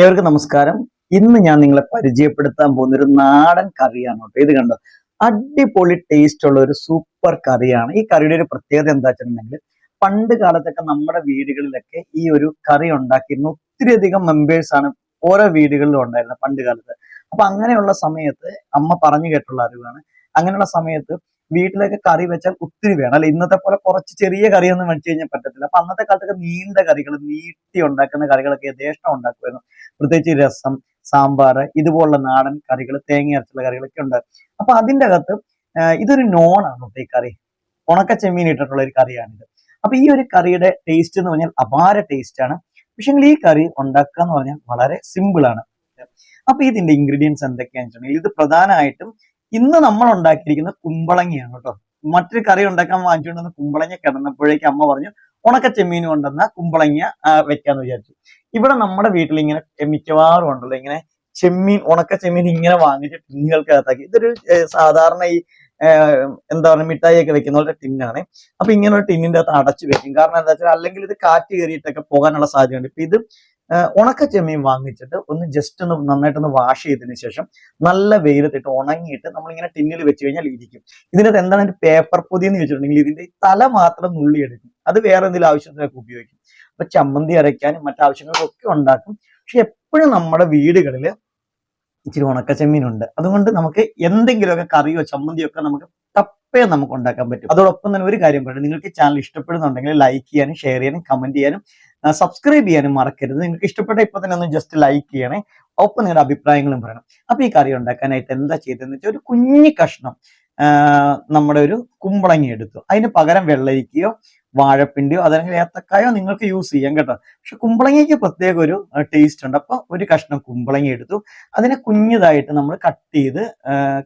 ഏവർക്കും നമസ്കാരം. ഇന്ന് ഞാൻ നിങ്ങളെ പരിചയപ്പെടുത്താൻ പോകുന്ന ഒരു നാടൻ കറിയാണ് കേട്ടോ. ഇത് കണ്ടോ? അടിപൊളി ടേസ്റ്റ് ഉള്ള ഒരു സൂപ്പർ കറിയാണ്. ഈ കറിയുടെ ഒരു പ്രത്യേകത എന്താ വെച്ചിട്ടുണ്ടെങ്കിൽ പണ്ട് കാലത്തൊക്കെ നമ്മുടെ വീടുകളിലൊക്കെ ഈ ഒരു കറി ഉണ്ടാക്കിയിരുന്ന ഒത്തിരി അധികം മെമ്പേഴ്സ് ആണ് ഓരോ വീടുകളിലും ഉണ്ടായിരുന്നത് പണ്ട് കാലത്ത്. അപ്പൊ അങ്ങനെയുള്ള സമയത്ത് അമ്മ പറഞ്ഞു കേട്ടുള്ള അറിവാണ്. അങ്ങനെയുള്ള സമയത്ത് വീട്ടിലൊക്കെ കറി വെച്ചാൽ ഒത്തിരി വേണം. അല്ലെ ഇന്നത്തെ പോലെ കുറച്ച് ചെറിയ കറിയൊന്നും വെച്ച് കഴിഞ്ഞാൽ പറ്റത്തില്ല. അപ്പൊ അന്നത്തെ കാലത്തൊക്കെ നീണ്ട കറികൾ നീട്ടി ഉണ്ടാക്കുന്ന കറികളൊക്കെ യഥേഷ്ടം ഉണ്ടാക്കുമായിരുന്നു. പ്രത്യേകിച്ച് രസം സാമ്പാർ ഇതുപോലുള്ള നാടൻ കറികൾ തേങ്ങ അരച്ചുള്ള കറികളൊക്കെ ഉണ്ട് അപ്പൊ അതിന്റെ അകത്ത് ഇതൊരു നോണാണ് കേട്ടോ ഈ കറി. ഉണക്ക ചെമ്മീൻ ഇട്ടിട്ടുള്ള ഒരു കറിയാണിത്. അപ്പൊ ഈ ഒരു കറിയുടെ ടേസ്റ്റ് എന്ന് പറഞ്ഞാൽ അപാര ടേസ്റ്റ് ആണ്. പക്ഷെ ഈ കറി ഉണ്ടാക്കുക എന്ന് പറഞ്ഞാൽ വളരെ സിമ്പിൾ ആണ്. അപ്പൊ ഇതിന്റെ ഇൻഗ്രീഡിയൻസ് എന്തൊക്കെയാണെന്ന് വെച്ചിട്ടുണ്ടെങ്കിൽ ഇത് പ്രധാനമായിട്ടും ഇന്ന് നമ്മൾ ഉണ്ടാക്കിയിരിക്കുന്ന കുമ്പളങ്ങയാണ് കേട്ടോ. മറ്റൊരു കറി ഉണ്ടാക്കാൻ വാങ്ങിച്ചുകൊണ്ടുവന്ന കുമ്പളങ്ങ കിടന്നപ്പോഴേക്ക് അമ്മ പറഞ്ഞു ഉണക്ക ചെമ്മീൻ കൊണ്ടുവന്ന കുമ്പളങ്ങ വെക്കാന്ന് വിചാരിച്ചു. ഇവിടെ നമ്മുടെ വീട്ടിൽ ഇങ്ങനെ മിക്കവാറും ഉണ്ടല്ലോ ഇങ്ങനെ ചെമ്മീൻ ഉണക്ക ചെമ്മീൻ ഇങ്ങനെ വാങ്ങിച്ച് ടിന്നുകൾക്കകത്താക്കി. ഇതൊരു സാധാരണ ഈ എന്താ പറയുക മിഠായി ഒക്കെ വെക്കുന്ന പോലെ ടിന്നാണ്. അപ്പൊ ഇങ്ങനെ ഒരു ടിന്നിന്റെ അകത്ത് അടച്ചു വെക്കും. കാരണം എന്താ വെച്ചാൽ അല്ലെങ്കിൽ ഇത് കാറ്റ് കയറിയിട്ടൊക്കെ പോകാനുള്ള സാധ്യതയുണ്ട്. ഇപ്പൊ ഇത് ഉണക്ക ചെമ്മീൻ വാങ്ങിച്ചിട്ട് ഒന്ന് ജസ്റ്റ് ഒന്ന് നന്നായിട്ടൊന്ന് വാഷ് ചെയ്തതിന് ശേഷം നല്ല വെയിലത്തിട്ട് ഉണങ്ങിയിട്ട് നമ്മളിങ്ങനെ ടിന്നിൽ വെച്ച് കഴിഞ്ഞാൽ ഇരിക്കും. ഇതിനകത്ത് എന്താണ്? ഒരു പേപ്പർ പൊതി എന്ന് വെച്ചിട്ടുണ്ടെങ്കിൽ ഇതിന്റെ തല മാത്രം നുള്ളിയെടുക്കും അത് വേറെ എന്തെങ്കിലും ആവശ്യത്തിനൊക്കെ ഉപയോഗിക്കും. അപ്പൊ ചമ്മന്തി അരയ്ക്കാനും മറ്റാവശ്യങ്ങൾക്കൊക്കെ ഉണ്ടാക്കും. പക്ഷെ എപ്പോഴും നമ്മുടെ വീടുകളിൽ ഇച്ചിരി ഉണക്ക ചെമ്മീനുണ്ട് അതുകൊണ്ട് നമുക്ക് എന്തെങ്കിലുമൊക്കെ കറിയോ ചമ്മന്തിയോ ഒക്കെ നമുക്ക് തപ്പേ നമുക്ക് ഉണ്ടാക്കാൻ പറ്റും. അതോടൊപ്പം തന്നെ ഒരു കാര്യം പറയുന്നത് നിങ്ങൾക്ക് ചാനൽ ഇഷ്ടപ്പെടുന്നുണ്ടെങ്കിൽ ലൈക്ക് ചെയ്യാനും ഷെയർ ചെയ്യാനും കമന്റ് ചെയ്യാനും സബ്സ്ക്രൈബ് ചെയ്യാനും മറക്കരുത്. നിങ്ങൾക്ക് ഇഷ്ടപ്പെട്ട ഇപ്പൊ തന്നെ ഒന്ന് ജസ്റ്റ് ലൈക്ക് ചെയ്യണേ. ഒപ്പം നിങ്ങളുടെ അഭിപ്രായങ്ങളും പറയണം. അപ്പൊ ഈ കറി ഉണ്ടാക്കാനായിട്ട് എന്താ ചെയ്തതെന്ന് വെച്ചാൽ ഒരു കുഞ്ഞി കഷ്ണം നമ്മുടെ ഒരു കുമ്പളങ്ങി എടുത്തു. അതിന് പകരം വെള്ളരിക്കയോ വാഴപ്പിണ്ടിയോ അതല്ലെങ്കിൽ ഏത്തക്കായോ നിങ്ങൾക്ക് യൂസ് ചെയ്യാം കേട്ടോ. പക്ഷെ കുമ്പളങ്ങിക്ക് പ്രത്യേക ഒരു ടേസ്റ്റ് ഉണ്ട്. അപ്പൊ ഒരു കഷ്ണം കുമ്പളങ്ങി എടുത്തു. അതിനെ കുഞ്ഞതായിട്ട് നമ്മൾ കട്ട് ചെയ്ത്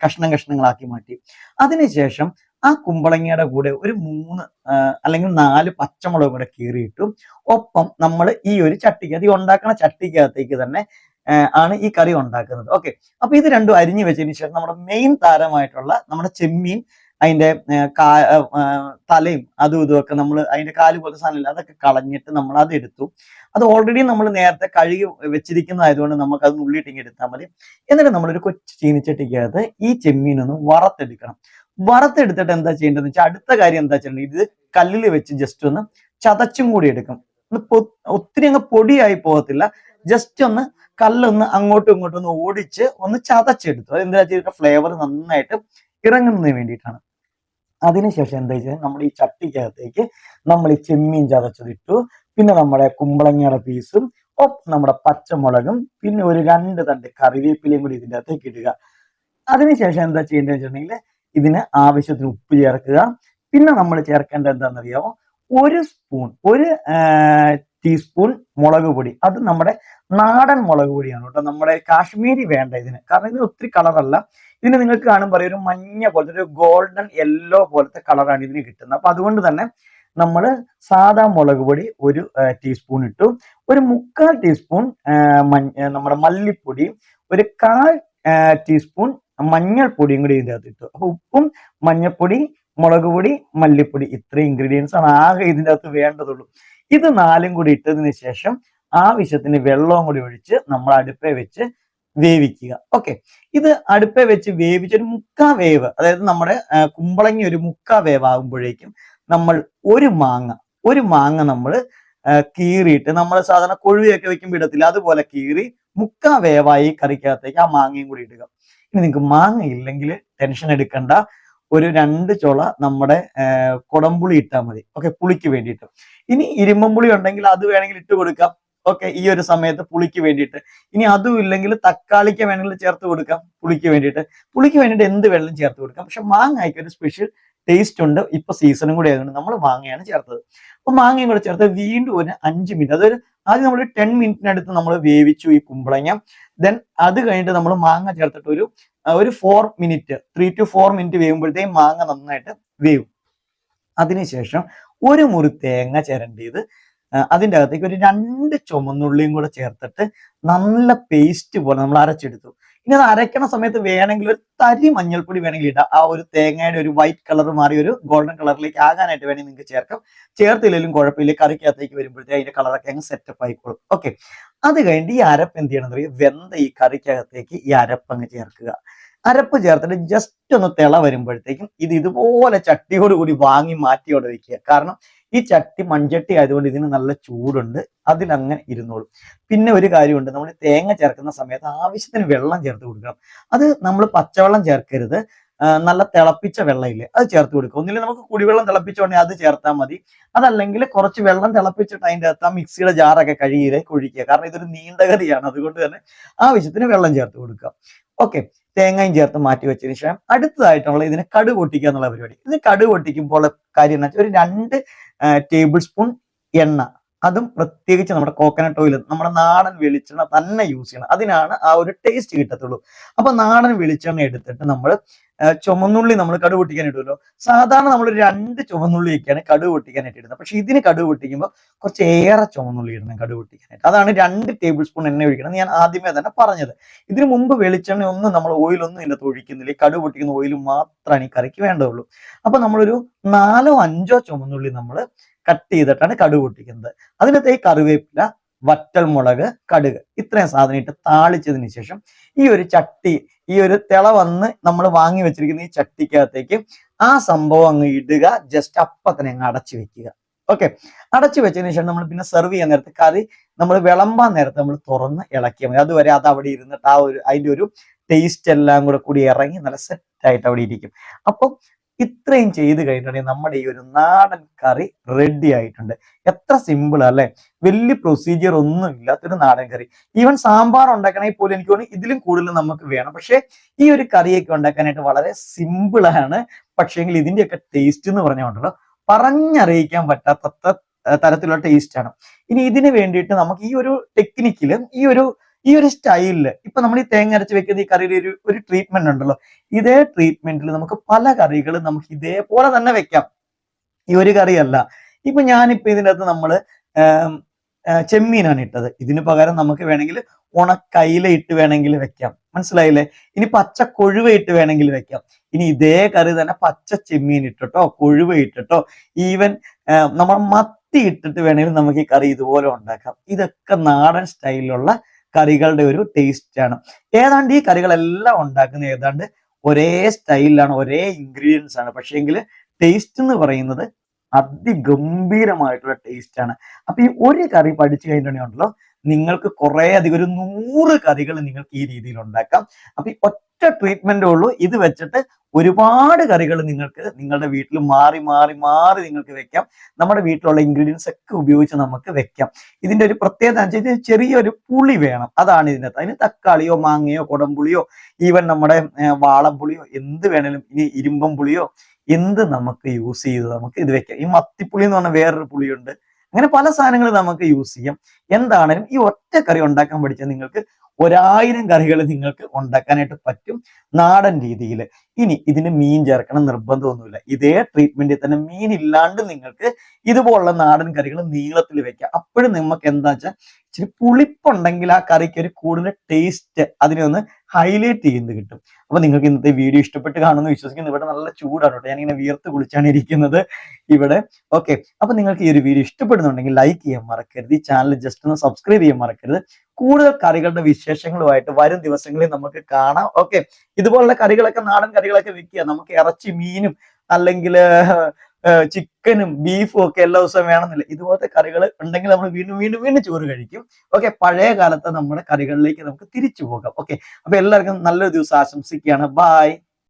കഷ്ണം കഷ്ണങ്ങളാക്കി മാറ്റി. അതിനുശേഷം ആ കുമ്പളങ്ങയുടെ കൂടെ ഒരു മൂന്ന് അല്ലെങ്കിൽ നാല് പച്ചമുളക് കൂടെ കീറിയിട്ടു ഒപ്പം നമ്മൾ ഈ ഒരു ചട്ടിക്ക് അത് ഉണ്ടാക്കുന്ന ചട്ടിക്കകത്തേക്ക് തന്നെ ആണ് ഈ കറി ഉണ്ടാക്കുന്നത്. ഓക്കെ അപ്പൊ ഇത് രണ്ടും അരിഞ്ഞു വെച്ചതിന് ശേഷം നമ്മുടെ മെയിൻ താരമായിട്ടുള്ള നമ്മുടെ ചെമ്മീൻ അതിന്റെ കാ തലയും അതും ഇതും ഒക്കെ നമ്മൾ അതിന്റെ കാൽ പോലത്തെ സാധനമില്ല അതൊക്കെ കളഞ്ഞിട്ട് നമ്മൾ അത് എടുത്തു. അത് ഓൾറെഡി നമ്മൾ നേരത്തെ കഴുകി വെച്ചിരിക്കുന്നതായതുകൊണ്ട് നമുക്ക് അത് ഉള്ളിട്ടിങ്ങി എടുത്താൽ മതി. എന്നിട്ട് നമ്മളൊരു കൊച്ചു ചീനിച്ചട്ടിക്കകത്ത് ഈ ചെമ്മീനൊന്ന് വറുത്തെടുക്കണം. വറുത്തെടുത്തിട്ട് എന്താ ചെയ്യേണ്ടതെന്ന് വെച്ചാൽ അടുത്ത കാര്യം എന്താ ചെയ്യേണ്ടത്? ഇത് കല്ലിൽ വെച്ച് ജസ്റ്റ് ഒന്ന് ചതച്ചും കൂടി എടുക്കും. ഒത്തിരി അങ്ങ് പൊടിയായി പോകത്തില്ല. ജസ്റ്റ് ഒന്ന് കല്ലൊന്ന് അങ്ങോട്ടും ഇങ്ങോട്ടും ഒന്ന് ഓടിച്ച് ഒന്ന് ചതച്ചെടുത്തു. അത് എന്താ ചെയ്യുക ഫ്ലേവർ നന്നായിട്ട് ഇറങ്ങുന്നതിന് വേണ്ടിയിട്ടാണ്. അതിനുശേഷം എന്താ വെച്ചാൽ നമ്മൾ ഈ ചട്ടിക്കകത്തേക്ക് നമ്മൾ ഈ ചെമ്മീൻ ചതച്ചതിട്ടു പിന്നെ നമ്മുടെ കുമ്പളങ്ങയുടെ പീസും ഒപ്പം നമ്മുടെ പച്ചമുളകും പിന്നെ ഒരു രണ്ട് തണ്ട് കറിവേപ്പിലയും കൂടി ഇതിന്റെ അകത്തേക്ക് ഇടുക. അതിനുശേഷം എന്താ ചെയ്യേണ്ടത് വെച്ചിട്ടുണ്ടെങ്കിൽ ഇതിന് ആവശ്യത്തിന് ഉപ്പ് ചേർക്കുക. പിന്നെ നമ്മൾ ചേർക്കേണ്ടത് എന്താണെന്നറിയാമോ ഒരു സ്പൂൺ ഒരു ടീസ്പൂൺ മുളക് പൊടി. അത് നമ്മുടെ നാടൻ മുളക് പൊടിയാണ് കേട്ടോ. നമ്മുടെ കാശ്മീരി വേണ്ട ഇതിന്. കാരണം ഇതിന് ഒത്തിരി കളറല്ല ഇതിന് നിങ്ങൾക്ക് കാണുമ്പോൾ ഒരു മഞ്ഞ പോലത്തെ ഒരു ഗോൾഡൻ യെല്ലോ പോലത്തെ കളറാണ് ഇതിന് കിട്ടുന്നത്. അപ്പൊ അതുകൊണ്ട് തന്നെ നമ്മൾ സാധാ മുളക് പൊടി ഒരു ടീസ്പൂൺ ഇട്ടു. ഒരു മുക്കാൽ ടീസ്പൂൺ നമ്മുടെ മല്ലിപ്പൊടി ഒരു കാൽ ടീസ്പൂൺ മഞ്ഞൾപ്പൊടിയും കൂടി ഇതിന്റെ അകത്ത് ഇട്ടു. അപ്പൊ ഉപ്പും മഞ്ഞൾപ്പൊടി മുളക് പൊടി മല്ലിപ്പൊടി ഇത്രയും ഇൻഗ്രീഡിയൻസ് ആണ് ആകെ ഇതിന്റെ അകത്ത് വേണ്ടതുള്ളൂ. ഇത് നാലും കൂടി ഇട്ടതിന് ശേഷം ആവശ്യത്തിന് വെള്ളവും കൂടി ഒഴിച്ച് നമ്മൾ അടുപ്പേ വെച്ച് വേവിക്കുക. ഓക്കെ ഇത് അടുപ്പേ വെച്ച് വേവിച്ച ഒരു മുക്കാ വേവ് അതായത് നമ്മുടെ കുമ്പളങ്ങി ഒരു മുക്കാ വേവ് ആകുമ്പോഴേക്കും നമ്മൾ ഒരു മാങ്ങ ഒരു മാങ്ങ നമ്മൾ കീറിയിട്ട് നമ്മൾ സാധാരണ കൊഴുവയൊക്കെ വെക്കുമ്പോൾ ഇടത്തില്ല. അതുപോലെ കീറി മുക്കാ വേവായി കറിക്കകത്തേക്ക് ആ മാങ്ങയും കൂടി ഇടുക. ഇനി നിങ്ങൾക്ക് മാങ്ങ ഇല്ലെങ്കിൽ ടെൻഷൻ എടുക്കണ്ട. ഒരു രണ്ട് ചുള നമ്മുടെ കുടംപുളി ഇട്ടാൽ മതി. ഓക്കെ പുളിക്ക് വേണ്ടിയിട്ട്. ഇനി ഇരുമ്പുളി ഉണ്ടെങ്കിൽ അത് വേണമെങ്കിൽ ഇട്ട് കൊടുക്കാം. ഓക്കെ ഈ ഒരു സമയത്ത് പുളിക്ക് വേണ്ടിയിട്ട്. ഇനി അതും ഇല്ലെങ്കിൽ തക്കാളിക്ക് വേണമെങ്കിൽ ചേർത്ത് കൊടുക്കാം പുളിക്ക് വേണ്ടിയിട്ട്. പുളിക്ക് വേണ്ടിയിട്ട് എന്ത് വെള്ളം ചേർത്ത് കൊടുക്കാം. പക്ഷെ മാങ്ങയ്ക്ക് ഒരു സ്പെഷ്യൽ ടേസ്റ്റ് ഉണ്ട്. ഇപ്പൊ സീസണും കൂടി ആയതുകൊണ്ട് നമ്മൾ മാങ്ങയാണ് ചേർത്തത്. അപ്പൊ മാങ്ങയും കൂടെ ചേർത്ത് വീണ്ടും ഒരു അഞ്ച് മിനിറ്റ് അതൊരു ആദ്യം നമ്മൾ ടെൻ മിനിറ്റിനടുത്ത് നമ്മൾ വേവിച്ചു ഈ കുമ്പളങ്ങ. ദെൻ അത് കഴിഞ്ഞിട്ട് നമ്മൾ മാങ്ങ ചേർത്തിട്ട് ഒരു ഒരു four minute three two four minute വേവുമ്പോഴത്തേക്കും മാങ്ങ നന്നായിട്ട് വേവും. അതിനുശേഷം ഒരു മുറി തേങ്ങ ചിരണ്ടിയത് അതിന്റെ അകത്തേക്ക് ഒരു രണ്ട് ചുമന്നുള്ളിയും കൂടെ ചേർത്തിട്ട് നല്ല പേസ്റ്റ് പോലെ നമ്മൾ അരച്ചെടുത്തു. ഇനി അത് അരയ്ക്കണ സമയത്ത് വേണമെങ്കിൽ ഒരു തരി മഞ്ഞൾപ്പൊടി വേണമെങ്കിൽ ഇടാം. ആ ഒരു തേങ്ങയുടെ ഒരു വൈറ്റ് കളർ മാറി ഒരു ഗോൾഡൻ കളറിലേക്ക് ആകാനായിട്ട് വേണമെങ്കിൽ നിങ്ങൾക്ക് ചേർക്കാം. ചേർത്തില്ലെങ്കിലും കുഴപ്പമില്ല. കറിക്കകത്തേക്ക് വരുമ്പോഴത്തേക്ക് അതിന്റെ കളറൊക്കെ അങ്ങ് സെറ്റപ്പ് ആയിക്കോളും. ഓക്കെ അത് കഴിഞ്ഞ് ഈ അരപ്പ് എന്ത് ചെയ്യണം അറിയാം വെന്ത ഈ കറിക്കകത്തേക്ക് ഈ അരപ്പ് അങ്ങ് ചേർക്കുക. അരപ്പ് ചേർത്തിട്ട് ജസ്റ്റ് ഒന്ന് തിള വരുമ്പോഴത്തേക്കും ഇത് ഇതുപോലെ ചട്ടിയോടുകൂടി വാങ്ങി മാറ്റിയോടെ വെക്കുക. കാരണം ഈ ചട്ടി മൺചട്ടി ആയതുകൊണ്ട് ഇതിന് നല്ല ചൂടുണ്ട്. അതിലങ്ങനെ ഇരുന്നോളും. പിന്നെ ഒരു കാര്യമുണ്ട്. നമ്മൾ തേങ്ങ ചേർക്കുന്ന സമയത്ത് ആവശ്യത്തിന് വെള്ളം ചേർത്ത് കൊടുക്കണം. അത് നമ്മൾ പച്ചവെള്ളം ചേർക്കരുത്. നല്ല തിളപ്പിച്ച വെള്ളമില്ലേ അത് ചേർത്ത് കൊടുക്കുക. ഒന്നില്ല നമുക്ക് കുടിവെള്ളം തിളപ്പിച്ചോണ്ടേ അത് ചേർത്താൽ മതി. അതല്ലെങ്കിൽ കുറച്ച് വെള്ളം തിളപ്പിച്ചിട്ട് അതിന്റെ അകത്ത് ആ മിക്സിയുടെ ജാറൊക്കെ കഴുകിയത് കൊഴിക്കുക. കാരണം ഇതൊരു നീണ്ടകതിയാണ് അതുകൊണ്ട് തന്നെ ആവശ്യത്തിന് വെള്ളം ചേർത്ത് കൊടുക്കുക. ഓക്കെ. തേങ്ങയും ചേർത്ത് മാറ്റി വെച്ചതിന് ശേഷം അടുത്തതായിട്ടുള്ള ഇതിനെ കടുക് പൊട്ടിക്കുക എന്നുള്ള പരിപാടി. ഇത് കടുക് പൊട്ടിക്കുമ്പോൾ കാര്യം എന്ന് വെച്ചാൽ ഒരു രണ്ട് ടേബിൾ സ്പൂൺ എണ്ണ. അതും പ്രത്യേകിച്ച് നമ്മുടെ കോക്കനട്ട് ഓയിൽ നമ്മുടെ നാടൻ വെളിച്ചെണ്ണ തന്നെ യൂസ് ചെയ്യണം. അതിനാണ് ആ ഒരു ടേസ്റ്റ് കിട്ടത്തുള്ളൂ. അപ്പൊ നാടൻ വെളിച്ചെണ്ണ എടുത്തിട്ട് നമ്മൾ ചുമന്നുള്ളി നമ്മൾ കടുക് പൊട്ടിക്കാൻ ഇടുമല്ലോ സാധാരണ നമ്മൾ രണ്ട് ചുമന്നുള്ളിയൊക്കെയാണ് കടുക് പൊട്ടിക്കാനായിട്ട് ഇടുന്നത്. പക്ഷെ ഇതിന് കടുക് പൊട്ടിക്കുമ്പോൾ കുറച്ച് ഏറെ ചുമന്നുള്ളി ഇടണം കടുക് പൊട്ടിക്കാനായിട്ട്. അതാണ് രണ്ട് ടേബിൾ സ്പൂൺ എണ്ണ ഒഴിക്കണം. ഞാൻ ആദ്യമേ തന്നെ പറഞ്ഞത്. ഇതിനു മുമ്പ് വെളിച്ചെണ്ണ ഒന്നും നമ്മൾ ഓയിലൊന്നും ഇതിനകത്ത് ഒഴിക്കുന്നില്ല. ഈ കടുക് പൊട്ടിക്കുന്ന ഓയിൽ മാത്രമാണ് ഈ കറിക്ക് വേണ്ടതുള്ളൂ അപ്പൊ നമ്മളൊരു നാലോ അഞ്ചോ ചുമന്നുള്ളി നമ്മൾ കട്ട് ചെയ്തിട്ടാണ് കടുക് പൊട്ടിക്കുന്നത്. അതിനകത്ത് ഈ കറിവേപ്പില വറ്റൽ മുളക് കടുക് ഇത്രയും സാധനം ഇട്ട് താളിച്ചതിന് ശേഷം ഈ ഒരു ചട്ടി ഈ ഒരു തിള വന്ന് നമ്മൾ വാങ്ങി വെച്ചിരിക്കുന്ന ഈ ചട്ടിക്കകത്തേക്ക് ആ സംഭവം അങ്ങ് ഇടുക. ജസ്റ്റ് അപ്പൊ തന്നെ അങ്ങ് അടച്ചു വെക്കുക. ഓക്കെ അടച്ചു വെച്ചതിന് ശേഷം നമ്മൾ പിന്നെ സെർവ് ചെയ്യാൻ നേരത്ത് കറി നമ്മൾ വിളമ്പാൻ നേരത്ത് നമ്മൾ തുറന്ന് ഇളക്കിയാൽ മതി. അതുവരെ അത് അവിടെ ഇരുന്നിട്ട് ആ ഒരു അതിന്റെ ഒരു ടേസ്റ്റ് എല്ലാം കൂടെ കൂടി ഇറങ്ങി നല്ല സെറ്റ് ആയിട്ട് അവിടെ ഇരിക്കും. അപ്പം ഇത്രയും ചെയ്ത് കഴിഞ്ഞിട്ടുണ്ടെങ്കിൽ നമ്മുടെ ഈ ഒരു നാടൻ കറി റെഡി ആയിട്ടുണ്ട്. എത്ര സിമ്പിൾ അല്ലെ? വലിയ പ്രൊസീജിയർ ഒന്നും ഇല്ലാത്തൊരു നാടൻ കറി. ഈവൻ സാമ്പാർ ഉണ്ടാക്കണമെങ്കിൽ പോലും എനിക്ക് തോന്നുന്നു ഇതിലും കൂടുതൽ നമുക്ക് വേണം. പക്ഷേ ഈ ഒരു കറിയൊക്കെ ഉണ്ടാക്കാനായിട്ട് വളരെ സിമ്പിൾ ആണ്. പക്ഷേങ്കിൽ ഇതിന്റെയൊക്കെ ടേസ്റ്റ് എന്ന് പറഞ്ഞുകൊണ്ടല്ലോ പറഞ്ഞറിയിക്കാൻ പറ്റാത്ത തരത്തിലുള്ള ടേസ്റ്റ് ആണ്. ഇനി ഇതിന് വേണ്ടിയിട്ട് നമുക്ക് ഈ ഒരു ടെക്നിക്കിൽ ഈ ഒരു ഈ ഒരു സ്റ്റൈലിൽ ഇപ്പൊ നമ്മൾ ഈ തേങ്ങ അരച്ച് വെക്കുന്ന ഈ കറിയുടെ ഒരു ഒരു ട്രീറ്റ്മെന്റ് ഉണ്ടല്ലോ. ഇതേ ട്രീറ്റ്മെന്റിൽ നമുക്ക് പല കറികളും നമുക്ക് ഇതേപോലെ തന്നെ വെക്കാം. ഈ ഒരു കറിയല്ല. ഇപ്പൊ ഞാനിപ്പോ അകത്ത് നമ്മൾ നമ്മൾ ചെമ്മീനാണ് ഇട്ടത്. ഇതിന് പകരം നമുക്ക് വേണമെങ്കിൽ ഉണക്കയില ഇട്ട് വേണമെങ്കിൽ വെക്കാം. മനസ്സിലായില്ലേ? ഇനി പച്ച കൊഴുവ ഇട്ട് വേണമെങ്കിൽ വെക്കാം. ഇനി ഇതേ കറി തന്നെ പച്ച ചെമ്മീൻ ഇട്ടിട്ടോ കൊഴുവ ഇട്ടിട്ടോ ഈവൻ നമ്മൾ മത്തി ഇട്ടിട്ട് വേണമെങ്കിൽ നമുക്ക് ഈ കറി ഇതുപോലെ ഉണ്ടാക്കാം. ഇതൊക്കെ നാടൻ സ്റ്റൈലിലുള്ള കറികളുടെ ഒരു ടേസ്റ്റ് ആണ്. ഏതാണ്ട് ഈ കറികളെല്ലാം ഉണ്ടാക്കുന്നത് ഏതാണ്ട് ഒരേ സ്റ്റൈലിലാണ് ഒരേ ഇൻഗ്രീഡിയൻസ് ആണ്. പക്ഷേങ്കിൽ ടേസ്റ്റ് എന്ന് പറയുന്നത് അതിഗംഭീരമായിട്ടുള്ള ടേസ്റ്റ് ആണ്. അപ്പൊ ഈ ഒരു കറി പഠിച്ചു കഴിഞ്ഞിട്ടുണ്ടെങ്കിലോ നിങ്ങൾക്ക് കുറെ അധികം ഒരു നൂറ് കറികൾ നിങ്ങൾക്ക് ഈ രീതിയിൽ ഉണ്ടാക്കാം. അപ്പൊ ഈ ഒറ്റ ട്രീറ്റ്മെന്റേ ഉള്ളൂ. ഇത് വെച്ചിട്ട് ഒരുപാട് കറികൾ നിങ്ങൾക്ക് നിങ്ങളുടെ വീട്ടിൽ മാറി മാറി മാറി നിങ്ങൾക്ക് വെക്കാം. നമ്മുടെ വീട്ടിലുള്ള ഇൻഗ്രീഡിയൻസ് ഒക്കെ ഉപയോഗിച്ച് നമുക്ക് വെക്കാം. ഇതിന്റെ ഒരു പ്രത്യേകത എന്ന് വെച്ചാൽ ചെറിയൊരു പുളി വേണം. അതാണ് ഇതിനകത്ത്. അതിന് തക്കാളിയോ മാങ്ങയോ കുടംപുളിയോ ഈവൻ നമ്മുടെ വാളംപുളിയോ എന്ത് വേണേലും ഇനി ഇരുമ്പം പുളിയോ എന്ത് നമുക്ക് യൂസ് ചെയ്ത് നമുക്ക് ഇത് വെക്കാം. ഈ മത്തിപ്പുളി എന്ന് പറഞ്ഞാൽ വേറൊരു പുളിയുണ്ട്. അങ്ങനെ പല സാധനങ്ങൾ നമുക്ക് യൂസ് ചെയ്യാം. എന്താണേലും ഈ ഒറ്റ കറി ഉണ്ടാക്കാൻ പഠിച്ചാൽ നിങ്ങൾക്ക് ഒരായിരം കറികൾ നിങ്ങൾക്ക് ഉണ്ടാക്കാനായിട്ട് പറ്റും നാടൻ രീതിയിൽ. ഇനി ഇതിന് മീൻ ചേർക്കണം നിർബന്ധമൊന്നുമില്ല. ഇതേ ട്രീറ്റ്മെന്റിൽ തന്നെ മീൻ ഇല്ലാണ്ട് നിങ്ങൾക്ക് ഇതുപോലുള്ള നാടൻ കറികൾ നീളത്തിൽ വെക്കാം. അപ്പോഴും നമുക്ക് എന്താ വെച്ചാൽ ഇച്ചിരി പുളിപ്പുണ്ടെങ്കിൽ ആ കറിക്ക് ഒരു കൂടുതൽ ടേസ്റ്റ് അതിനെ ഒന്ന് ഹൈലൈറ്റ് ചെയ്യുന്നത് കിട്ടും. അപ്പൊ നിങ്ങൾക്ക് ഇന്നത്തെ വീഡിയോ ഇഷ്ടപ്പെട്ട് കാണുമെന്ന് വിശ്വസിക്കുന്നു. ഇവിടെ നല്ല ചൂടാണ് കേട്ടോ. ഞാനിങ്ങനെ വിയർത്ത് കുളിച്ചാണ് ഇരിക്കുന്നത് ഇവിടെ. ഓക്കെ അപ്പൊ നിങ്ങൾക്ക് ഈ ഒരു വീഡിയോ ഇഷ്ടപ്പെടുന്നുണ്ടെങ്കിൽ ലൈക്ക് ചെയ്യാൻ മറക്കരുത്. ഈ ചാനൽ ജസ്റ്റ് ഒന്ന് സബ്സ്ക്രൈബ് ചെയ്യാൻ മറക്കരുത്. കൂടുതൽ കറികളുടെ വിശേഷങ്ങളുമായിട്ട് വരും ദിവസങ്ങളിൽ നമുക്ക് കാണാം. ഓക്കെ ഇതുപോലുള്ള കറികളൊക്കെ നാടൻ കറികളൊക്കെ വെക്കുക. നമുക്ക് ഇറച്ചി മീനും അല്ലെങ്കിൽ ചിക്കനും ബീഫും ഒക്കെ എല്ലാ ദിവസവും വേണമെന്നില്ല. ഇതുപോലത്തെ കറികൾ ഉണ്ടെങ്കിൽ നമ്മൾ വീണ്ടും വീണ്ടും വീണ്ടും ചോറ് കഴിക്കും. ഓക്കെ പഴയ കാലത്തെ നമ്മുടെ കറികളിലേക്ക് നമുക്ക് തിരിച്ചു പോകാം. ഓക്കെ അപ്പൊ എല്ലാവർക്കും നല്ലൊരു ദിവസം ആശംസിക്കുകയാണ്. ബായ്